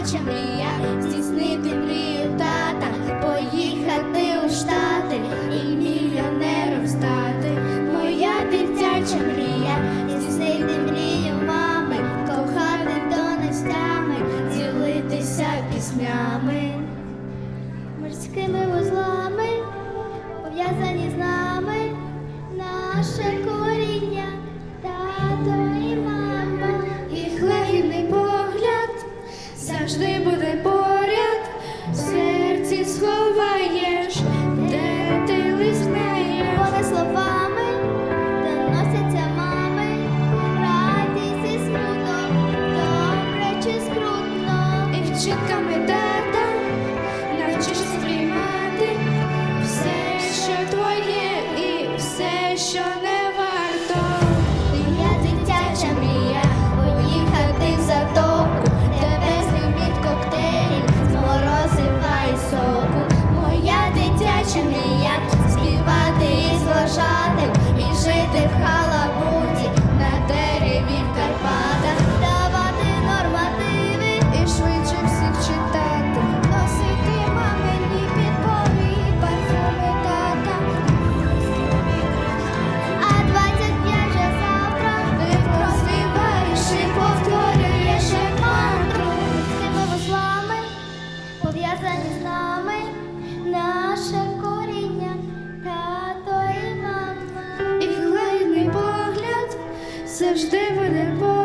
дитяча мрія, здійснити мрію тата, поїхати у штати і мільйонером стати. Моя дитяча мрія, здійснити мрію мами, кохати донестями, ділитися піснями, морськими вузлами, пов'язані з нами, наше коріння тато. Із і жити в халабуді на дереві в Карпатах, давати нормативи і швидше всіх читати, носити мамині підбори і парфуми тата. А 25 вже завтра ти розвиваєш і повторюєш мантру. З тими пов'язані з нами завжди буде.